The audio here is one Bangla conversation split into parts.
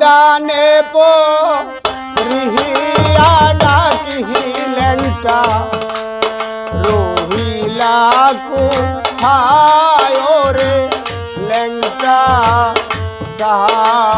দানে পো রিহিয়া ডাকিহি লেংটা রোহিলা কু হায় রে লেংটা সাহা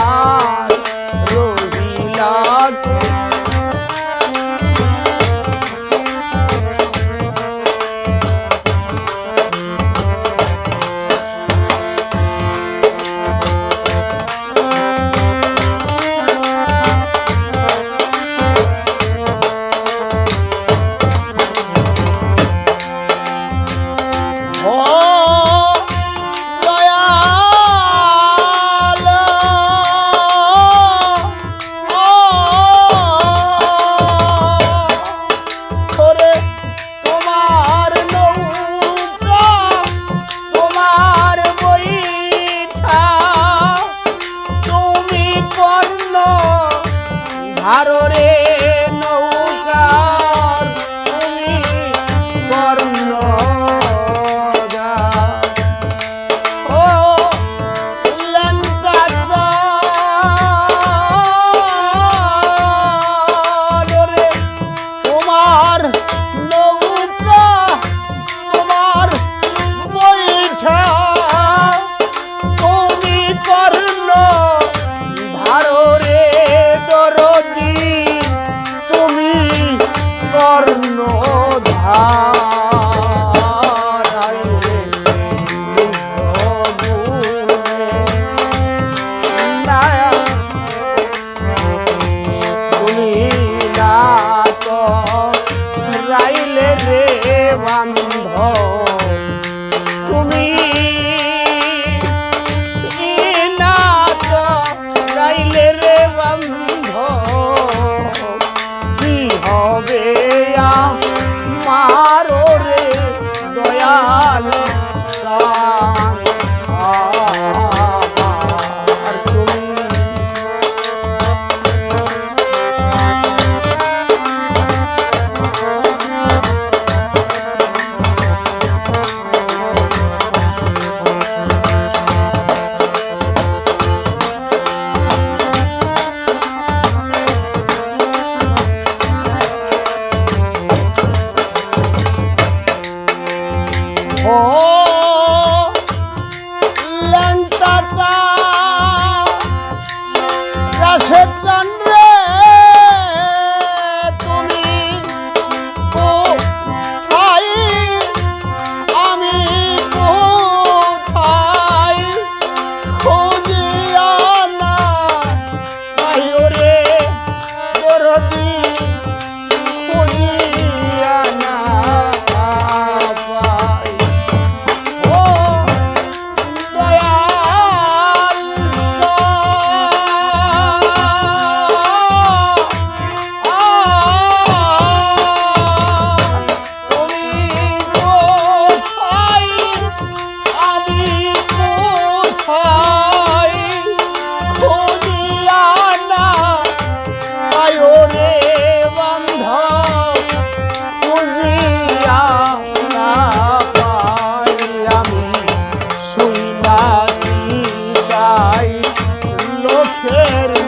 રે વાંધો ser